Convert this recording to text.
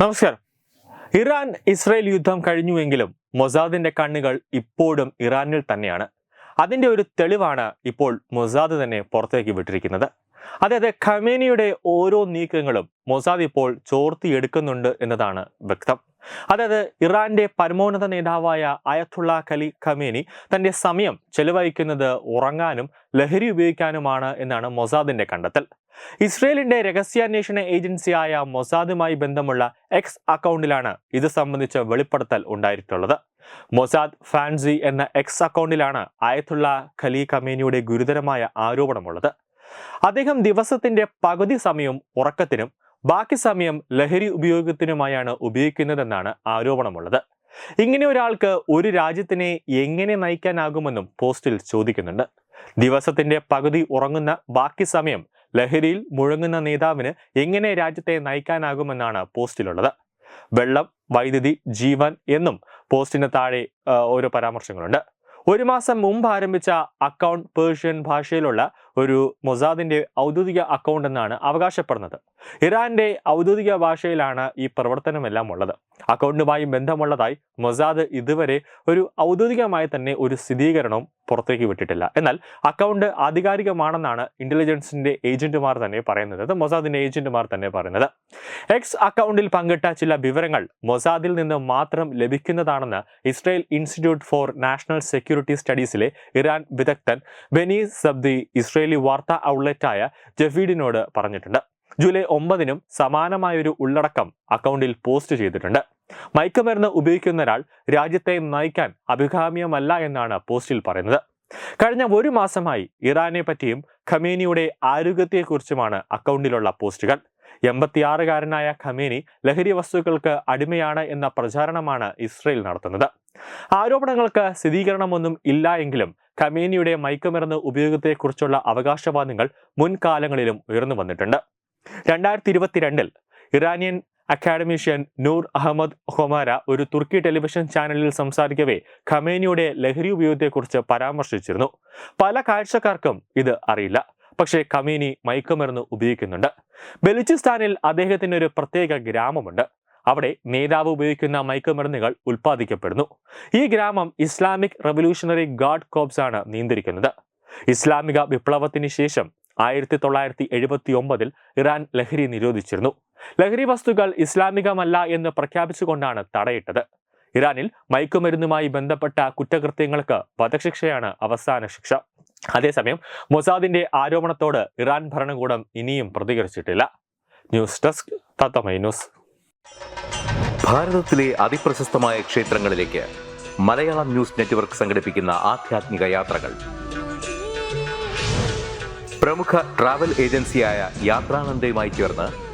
നമസ്കാരം. Iran Israel യുദ്ധം കഴിഞ്ഞുവെങ്കിലും മൊസാദിന്റെ കണ്ണുകൾ ഇപ്പോഴും ഇറാനിൽ തന്നെയാണ്. അതിന്റെ ഒരു തെളിവാണ് ഇപ്പോൾ മൊസാദ് തന്നെ പുറത്തേക്ക് വിട്ടിരിക്കുന്നത്. അതായത് ഖമേനിയുടെ ഓരോ നീക്കങ്ങളും മൊസാദ് ഇപ്പോൾ ചോർത്തിയെടുക്കുന്നുണ്ട് എന്നതാണ് വ്യക്തം. അതായത് ഇറാന്റെ പരമോന്നത നേതാവായ അയത്തുള്ള ഖലി ഖമേനി തന്റെ സമയം ചെലവഴിക്കുന്നത് ഉറങ്ങാനും ലഹരി ഉപയോഗിക്കാനുമാണ് എന്നാണ് മൊസാദിന്റെ കണ്ടെത്തൽ. ഇസ്രയേലിന്റെ രഹസ്യാന്വേഷണ ഏജൻസിയായ മൊസാദുമായി ബന്ധമുള്ള എക്സ് അക്കൗണ്ടിലാണ് ഇത് സംബന്ധിച്ച വെളിപ്പെടുത്തൽ ഉണ്ടായിട്ടുള്ളത്. മൊസാദ് ഫാൻസി എന്ന എക്സ് അക്കൗണ്ടിലാണ് ആയത്തുള്ള ഖലി ഖമേനിയുടെ ഗുരുതരമായ ആരോപണമുള്ളത്. അദ്ദേഹം ദിവസത്തിന്റെ പകുതി സമയം ഉറക്കത്തിനും ബാക്കി സമയം ലഹരി ഉപയോഗത്തിനുമായാണ് ഉപയോഗിക്കുന്നതെന്നാണ് ആരോപണമുള്ളത്. ഇങ്ങനെ ഒരാൾക്ക് ഒരു രാജ്യത്തിനെ എങ്ങനെ നയിക്കാനാകുമെന്നും പോസ്റ്റിൽ ചോദിക്കുന്നുണ്ട്. ദിവസത്തിന്റെ പകുതി ഉറങ്ങുന്ന ബാക്കി സമയം ലഹരിയിൽ മുഴങ്ങുന്ന നേതാവിന് എങ്ങനെ രാജ്യത്തെ നയിക്കാനാകുമെന്നാണ് പോസ്റ്റിലുള്ളത്. വെള്ളം വൈദ്യുതി ജീവൻ എന്നും പോസ്റ്റിന് താഴെ ഓരോ പരാമർശങ്ങളുണ്ട്. ഒരു മാസം മുമ്പ് ആരംഭിച്ച അക്കൗണ്ട് പേർഷ്യൻ ഭാഷയിലുള്ള ഒരു മൊസാദിന്റെ ഔദ്യോഗിക അക്കൗണ്ട് എന്നാണ് അവകാശപ്പെടുന്നത്. ഇറാന്റെ ഔദ്യോഗിക ഭാഷയിലാണ് ഈ പ്രവർത്തനമെല്ലാം ഉള്ളത്. അക്കൗണ്ടുമായി ബന്ധമുള്ളതായി മൊസാദ് ഇതുവരെ ഒരു ഔദ്യോഗികമായി തന്നെ ഒരു സ്ഥിരീകരണവും പുറത്തേക്ക് വിട്ടിട്ടില്ല. എന്നാൽ അക്കൗണ്ട് ആധികാരികമാണെന്നാണ് ഇന്റലിജൻസിന്റെ ഏജന്റുമാർ തന്നെ പറയുന്നത്. അത് മൊസാദിന്റെ ഏജന്റുമാർ തന്നെ പറയുന്നത്. എക്സ് അക്കൗണ്ടിൽ പങ്കിട്ട ചില വിവരങ്ങൾ മൊസാദിൽ നിന്ന് മാത്രം ലഭിക്കുന്നതാണെന്ന് Israel institute for national security സ്റ്റഡീസിലെ Iran വിദഗ്ധൻ ബെനി സബ്ദി ഇസ്രയേലി വാർത്താ ഔട്ട്ലെറ്റായ ജഫീഡിനോട് പറഞ്ഞിട്ടുണ്ട്. ജൂലൈ ഒമ്പതിനും സമാനമായൊരു ഉള്ളടക്കം അക്കൗണ്ടിൽ പോസ്റ്റ് ചെയ്തിട്ടുണ്ട്. മയക്കുമരുന്ന് ഉപയോഗിക്കുന്ന ഒരാൾ രാജ്യത്തെ നയിക്കാൻ അഭികാമ്യമല്ല എന്നാണ് പോസ്റ്റിൽ പറയുന്നത്. കഴിഞ്ഞ ഒരു മാസമായി ഇറാനെ പറ്റിയും ഖമേനിയുടെ ആരോഗ്യത്തെക്കുറിച്ചുമാണ് അക്കൗണ്ടിലുള്ള പോസ്റ്റുകൾ. എൺപത്തിയാറുകാരനായ ഖമേനി ലഹരി വസ്തുക്കൾക്ക് അടിമയാണ് എന്ന പ്രചാരണമാണ് ഇസ്രയേൽ നടത്തുന്നത്. ആരോപണങ്ങൾക്ക് സ്ഥിരീകരണമൊന്നും ഇല്ല എങ്കിലും ഖമേനിയുടെ മയക്കുമരുന്ന് ഉപയോഗത്തെക്കുറിച്ചുള്ള അവകാശവാദങ്ങൾ മുൻകാലങ്ങളിലും ഉയർന്നു വന്നിട്ടുണ്ട്. രണ്ടായിരത്തി ഇരുപത്തിരണ്ടിൽ ഇറാനിയൻ അക്കാഡമീഷ്യൻ നൂർ അഹമ്മദ് ഹൊമാര ഒരു തുർക്കി ടെലിവിഷൻ ചാനലിൽ സംസാരിക്കവേ ഖമേനിയുടെ ലഹരി ഉപയോഗത്തെക്കുറിച്ച് പരാമർശിച്ചിരുന്നു. പല കാഴ്ചക്കാർക്കും ഇത് അറിയില്ല. പക്ഷേ ഖമേനി മയക്കുമരുന്ന് ഉപയോഗിക്കുന്നുണ്ട്. ബലൂചിസ്ഥാനിൽ അദ്ദേഹത്തിന് ഒരു പ്രത്യേക ഗ്രാമമുണ്ട്. അവിടെ നേതാവ് ഉപയോഗിക്കുന്ന മയക്കുമരുന്നുകൾ ഉൽപ്പാദിക്കപ്പെടുന്നു. ഈ ഗ്രാമം ഇസ്ലാമിക് റവല്യൂഷണറി ഗാർഡ് കോപ്സ് ആണ് നിയന്ത്രിക്കുന്നത്. ഇസ്ലാമിക വിപ്ലവത്തിന് ശേഷം ആയിരത്തി തൊള്ളായിരത്തി എഴുപത്തി ഒമ്പതിൽ ഇറാൻ ലഹരി നിരോധിച്ചിരുന്നു. ലഹരി വസ്തുക്കൾ ഇസ്ലാമികമല്ല എന്ന് പ്രഖ്യാപിച്ചുകൊണ്ടാണ് തടയിട്ടത്. ഇറാനിൽ മയക്കുമരുന്നുമായി ബന്ധപ്പെട്ട കുറ്റകൃത്യങ്ങൾക്ക് വധശിക്ഷയാണ് അവസാന ശിക്ഷ. അതേസമയം മൊസാദിന്റെ ആരോപണത്തോട് ഇറാൻ ഭരണകൂടം ഇനിയും പ്രതികരിച്ചിട്ടില്ല. ന്യൂസ് ഡെസ്ക് തത്തമൈ ന്യൂസ്. ഭാരതത്തിലെ അതിപ്രശസ്തമായ ക്ഷേത്രങ്ങളിലേക്ക് മലയാളം ന്യൂസ് നെറ്റ്വർക്ക് സംഘടിപ്പിക്കുന്ന ആധ്യാത്മിക യാത്രകൾ. പ്രമുഖ ട്രാവൽ ഏജൻസിയായ യാത്രാനന്ദയുമായി ചേർന്ന്